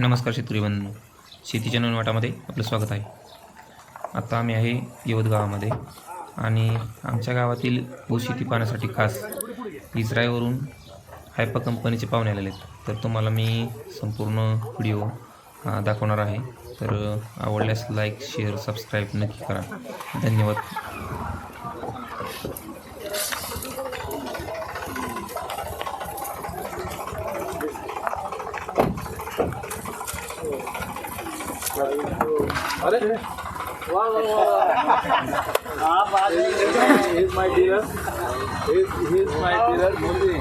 नमस्कार शेतकरी बंधू. शेतीच्या नवनवाटामध्ये आपलं स्वागत आहे. आता आम्ही आहे यवत गावामध्ये आणि आमच्या गावातील ऊस शेती पाहण्यासाठी खास इस्रायवरून हायपा कंपनीचे पाहुणे आलेले आहेत. तर तुम्हाला मी संपूर्ण व्हिडिओ दाखवणार आहे. तर आवडल्यास लाईक शेअर सबस्क्राईब नक्की करा. धन्यवाद. He's my dealer. He's, he's my dealer. Modi.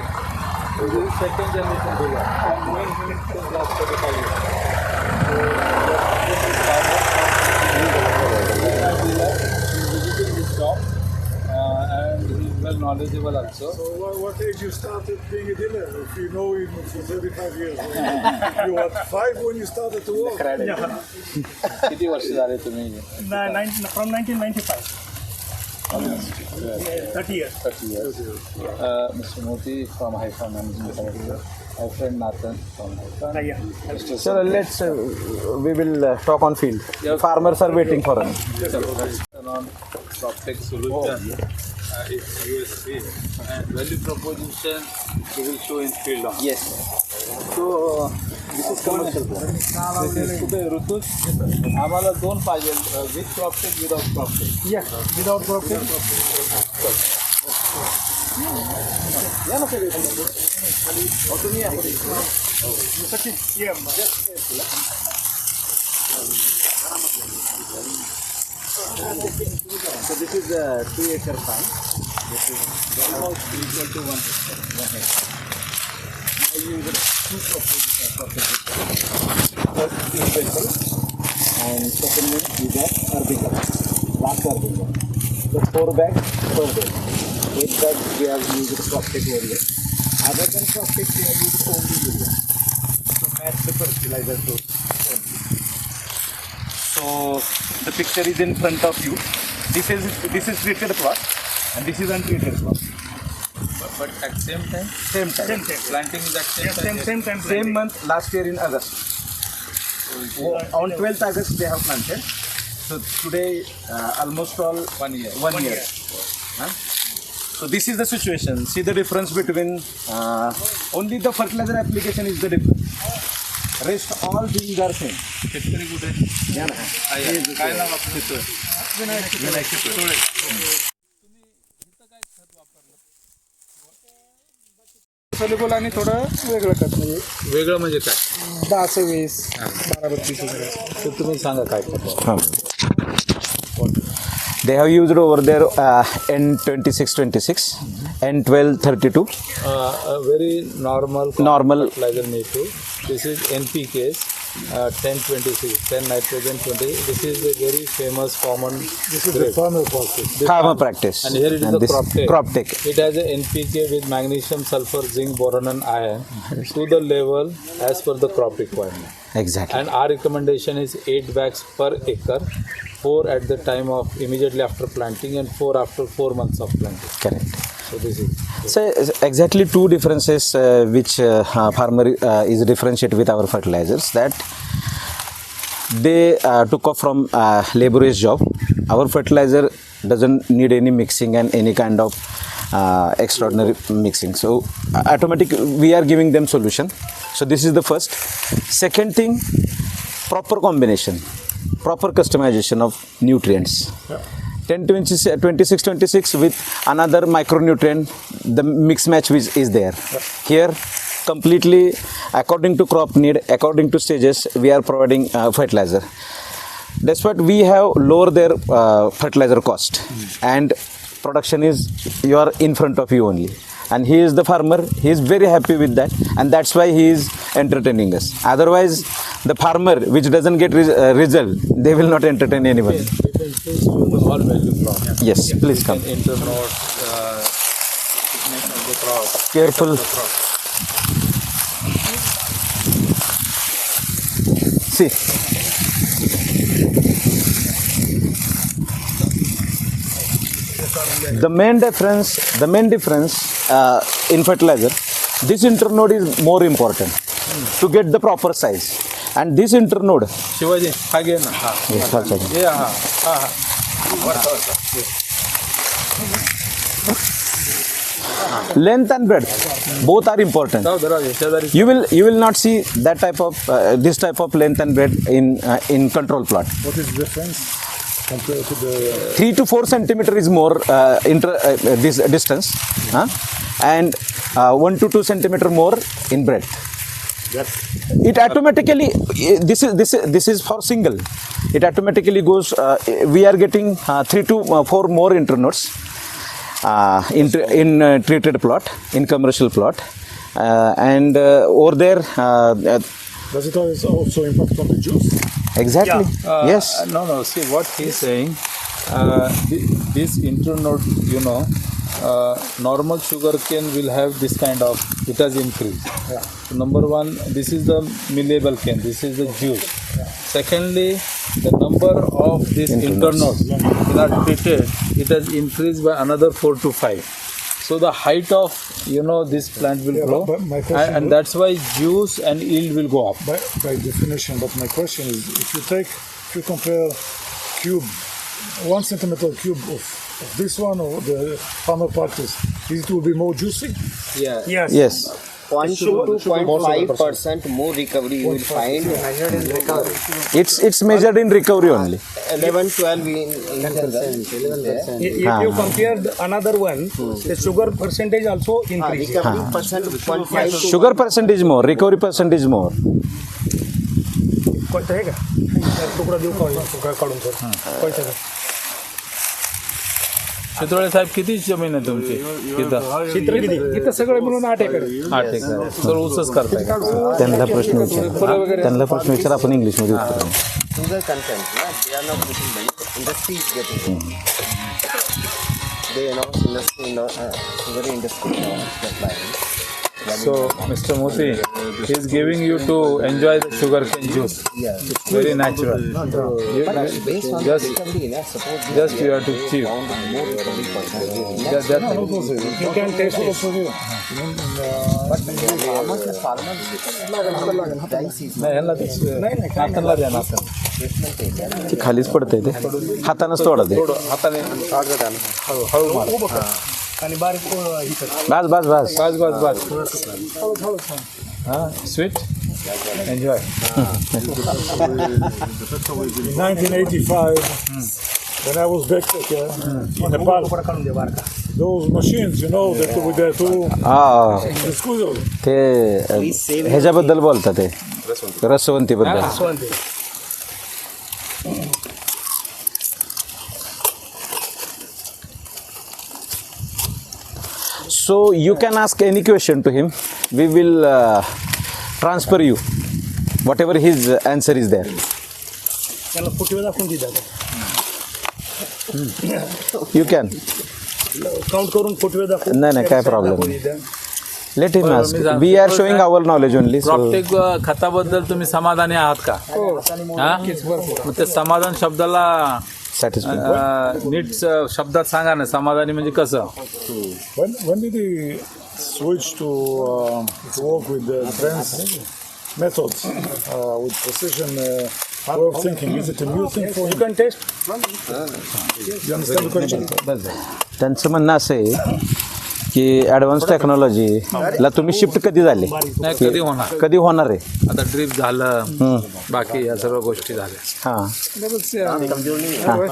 This is second generation dealer. I'm knowing him since last 35 years. He's my dealer. He's visiting this shop. Uh, and he's well knowledgeable also. So what, what, age you started being a dealer? If you know him for 35 years, you were five when you started to work. Yeah. To me? From 1995. Yes. Yes, 30 years. 30 years. 30 years. Uh, Mr. Moti from Haifa Managing Director. Friend Nathan from Haifa. Ah, yeah. So let's, uh, we will uh, talk on field. Yes. Farmers are waiting for us. on PropTech solution uh, is USP and value proposition we will show in field on. Yes. So, this is commercial. This is कुठे ऋतुज आम्हाला दोन पाहिजे with proptech without proptech Yeah, without problem. Yeah, So this is a two acre farm. This is almost equal to one hectare. one hectare. I use two propositions. First is vehicle and second one is a herbicide. Last herbicide. So four bags per day. Eight bags we have used Proptech warrior. Other than Proptech we have used only urea. To match the fertilizer only. So the picture is in front of you. This is this is treated plot and this is untreated plot. but, but at same time Same time. Same time. planting is at same Yeah, time. same, same time. Same month last year in August. On 12th August they have planted. So today uh, almost all One year. one, year. Huh? So this is the situation. See the difference between uh, only the fertilizer application is the difference. Rest all things are same. शेतकरी कुठे? Yeah, na? आहे. काय नाव आपलं? शेतकरी विनायक शेतकरी soluble आणि थोडं वेगळं खत म्हणजे वेगळं म्हणजे काय? दहा सव्वीस बारा बत्तीस वगैरे. तर तुम्ही सांगा काय करतो They have used over there uh, N2626, N1232. uh, a very normal Normal. fertilizer me2 this is npks uh, 1026 10 nitrogen 20 this is a very famous common This is the farmer process. Farmer practice. and here it is the this crop tech. crop tech. it has a npk with magnesium sulfur zinc boron and iron to the level as per the crop requirement Exactly. and our recommendation is 8 bags per acre 4 at the time of immediately after planting and 4 after 4 months of planting Correct. So this is So exactly two differences uh, which uh, farmer uh, is differentiate with our fertilizers that they uh, took off from uh, laborious job. Our fertilizer doesn't need any mixing and any kind of uh, extraordinary mixing. So automatic we are giving them solution. So this is the first. Second thing, proper combination, proper customization of nutrients. 10 26 26 26 with another micronutrient the mix match is, is there. Here completely according to crop need according to stages we are providing uh, fertilizer. That's what we have lower their uh, fertilizer cost. And production is you are in front of you only. And he is the farmer he is very happy with that. And that's why he is entertaining us. Otherwise the farmer which doesn't get res- uh, result they will not entertain anyone to the all value crop yes please come. Uh, thickness of the crop careful. The see. The main difference the main difference uh, in fertilizer this internode is more important to get the proper size. And this internode Shivaji ಹಾಗೆ length and breadth both are important. you will you will not see that type of uh, this type of length and breadth in uh, in control plot. What is the difference compared to the three to four centimeter is more uh, inter uh, uh this distance and uh, one to two centimeter more in breadth it automatically this is this is this is for single it automatically goes uh, we are getting uh, three to uh, four more internodes uh, in in uh, treated plot in commercial plot uh, and uh, over there uh, uh, does it also impact on the juice? exactly Uh, yes No, no. See what he's saying. Uh, this internode, you know, uh, normal sugar cane will have this kind of. It has increased. So number one, this is the millable cane. This is the juice. Secondly, the number of this internodes that are treated, it has increased by another four to five. So the height of you know this plant will Yeah, grow, and, and that's why juice and yield will go up. By, by definition, but my question is if you take, if you compare cube, one centimeter cube of, of this one or the farmer practice, it will be more juicy? Yeah, Yes. yes 0.2 to 0.5 percent more recovery you will find. it's it's measured in recovery only 11, 12 in, in percent. If if you compare the another one, the sugar percentage also increase. Recovery percent 0.5 sugar percentage more recovery percentage more कोणतं आहे का तुकडा देऊ काढून sir कोणतं का शेतोळे साहेब किती जमीन आहे तुमची? इथं इथं सगळे मिळून आठ एकर. आठ एकर. ऊसच करताय त्यांना प्रश्न विचार. त्यांना प्रश्न विचार आपण इंग्लिशमध्ये उत्तर So, Mr. Musi, he is giving you to enjoy the sugar cane juice. Yeah. Very natural. No, no. You, just, just you have to chew. Just You can taste it. ते खालीच पडतंय ते हातानंच तोडा ते हाताने हळू हळू आणि बारीक ही कर. बस बस बस बस बस बस हा sweet enjoy In 1985, when I was back here in Nepal, those machines, you know, that were there too, हा the squeeze ते ह्याच्याबद्दल बोलतात ते रसवंतीबद्दल So you can ask any question to him. We will uh, transfer you. Whatever his answer is there. You can. Count करून फुटवे दाखवून नाही, नाही, काय problem दाखवून नाही. दिलं. Let him बरं, ask. मी सांगतो. We are showing our knowledge only. So प्रॉप्टेक खताबद्दल तुम्ही समाधानी आहात का हा मग ते समाधान शब्दाला Uh, uh, नीट शब्द सांगा ना समाधानी म्हणजे कसं? One one is switch to work with the thinking is it new thing for you can test त्यांचं म्हणणं असं आहे की ॲडव्हान्स टेक्नॉलॉजीला तुम्ही शिफ्ट कधी झाले? नाही कधी होणार. कधी होणार आहे? आता ड्रीप झालं बाकी या सर्व गोष्टी झाल्या. हां.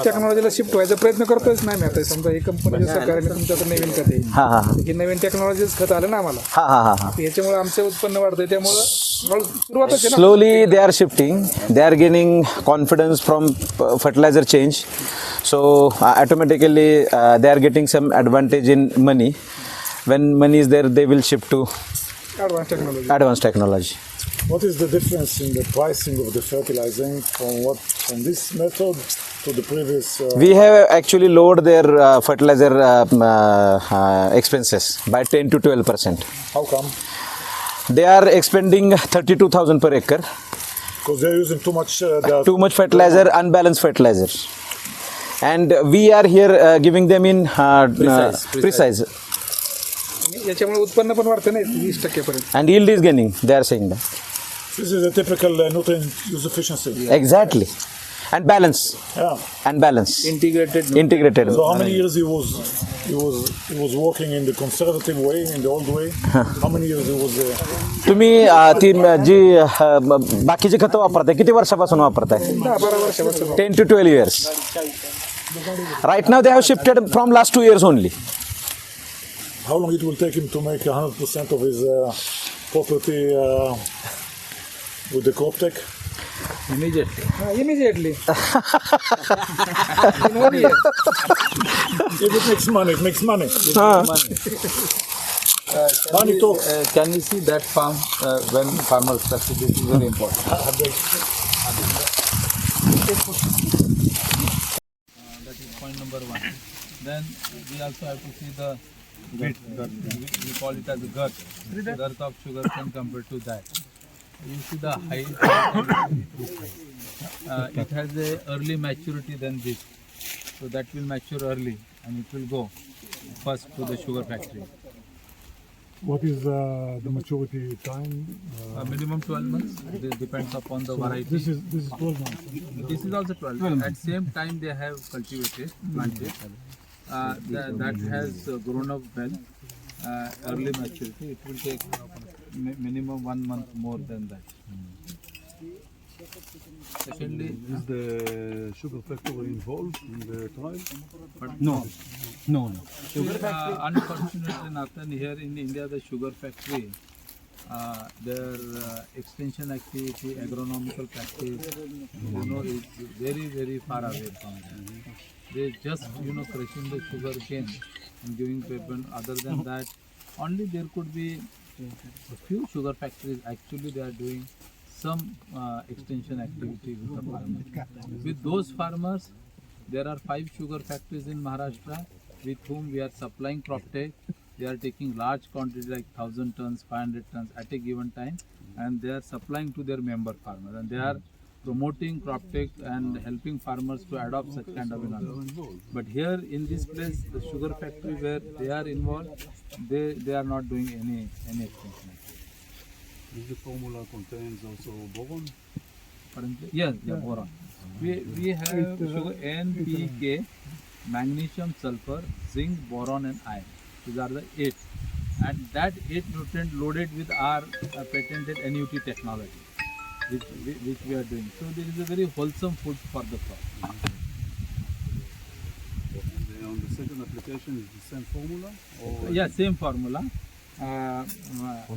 टेक्नॉलॉजीला शिफ्ट व्हायचा प्रयत्न करतोच नाही मी आता. समजा ही कंपनी सरकारने तुमच्याकडे नवीन खत हां हां हां. ही नवीन टेक्नॉलॉजीच खत आलं ना आम्हाला. हां हां हां हां. याच्यामुळे आमचे उत्पन्न वाढतंय. त्यामुळं हळू- सुरुवातच आहे ना. Slowly they are shifting. They are gaining confidence from uh, fertilizer change. So uh, automatically uh, they are getting some advantage in money. when money is there they will shift to advanced technology advanced technology what is the difference in the pricing of the fertilizing from what from this method to the previous? Uh, we have actually lowered their uh, fertilizer uh, uh, uh expenses by 10 to 12 percent. How come? They are expending 32,000 per acre. Because they are using too much. Uh, too much fertilizer, unbalanced fertilizer, and we are here giving them in precise. precise. precise precise याच्यामुळे उत्पन्न पण वाढतं नाही वीस टक्केपर्यंत and yield is gaining they are saying that This is a typical uh, nutrient use efficiency. Exactly. And balance. Yeah. And balance. Integrated. Integrated. So how many years he was he was he was working in the conservative way, in the old way? how many years he was there? तुम्ही अ, ती म- जी अ, म- बाकीची खतं वापरताय किती वर्षापासून वापरताय ten to twelve years right now they have shifted from last two years only How long it will take him to make 100% of his uh, property uh, with the crop tech? Immediately. immediately. If it makes money, it makes money. money talk. Uh, can we see that farm uh, when farmers practice? This is very important. that is point number one. Then we also have to see the width. We, call it as a girth. Girth of sugar cane compared to that. You see the height. uh, it has a early maturity than this. So that will mature early and it will go first to the sugar factory. What is uh, the maturity time? Uh, minimum 12 months. This depends upon the variety. This is this is 12 months. This is also 12. At same time they have cultivated, planted. Uh, that, that has uh, grown up well. Uh, early maturity. It will take mi- minimum one month more than that. Secondly, Is the sugar factory involved in the trial? no, no, no. Sugar uh, unfortunately, Nathan, here in India, the sugar factory, uh, their uh, extension activity, agronomical practice, you know, is very, very far away from them. They just, you know, crushing the sugar cane and giving paper. Other than that, only there could be a few sugar factories. Actually, they are doing some uh, extension activity with the farmers. With those farmers, there are five sugar factories in Maharashtra with whom we are supplying crop tech. They are taking large quantity like 1000 tons, 500 tons at a given time and they are supplying to their member farmers and they are promoting crop tech and helping farmers to adopt such kind of knowledge. But here in this place, the sugar factory where they are involved, they, they are not doing any, any extension. Does the formula contains also boron? Currently, yes, yeah, boron. We, we have uh, sugar N, P, K, magnesium, sulfur, zinc, boron and iron. These are the eight. And that eight nutrient loaded with our uh, patented NUT technology, which, we- which we are doing. So there is a very wholesome food for the crop. And then on the second application is the same formula? Or Yeah, same formula. Uh, uh,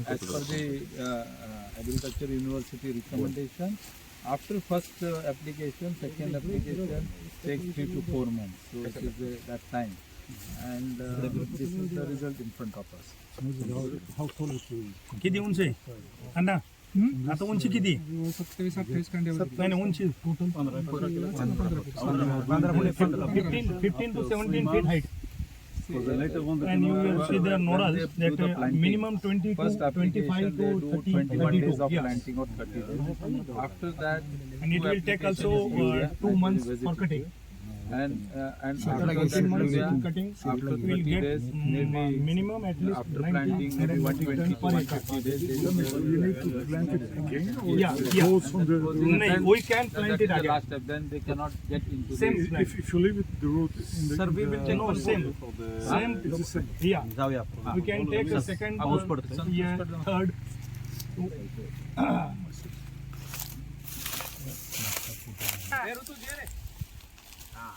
as per the uh, uh, Agriculture University recommendation, after first uh, application, second application takes three to four months. So it is uh, that time. And uh, this is the result in front of us. How tall is it? किती उंच आहे अण्णा आता उंची किती सत्तावीस अठ्ठावीस नाही नाही, उंची fifteen fifteen to seventeen feet height So the later one, the and you will see the nodals They do that the uh, planting. minimum 20 First to 25 application they to do 30 21 days 32 of yeah. planting or 30 days. After that, and it two will take application also is uh, urea two and months vegetable. for cutting And uh, and after after that 18 months urea, cutting after we will 30 get days, mm, maybe minimum at least after 90 planting maybe 120 to 150 days. You need to plant it again, or Yeah, yeah. from the So root? We can plant it is again. last step. Then they cannot get into Same the. If, if you leave it, the root in the, Sir, we will take no same same it's the same. yeah we can take the second पाऊस third, पडतोय. हा.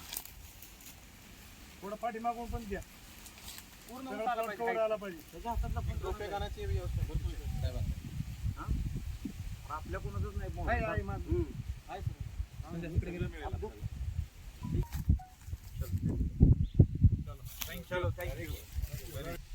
थोडं पाठीमागून पण द्या पूर्ण पाहिजे, आला पाहिजे. त्याच्या हातातला पण व्यवस्था आपल्या कोणाचंच नाही म्हणजे चलो.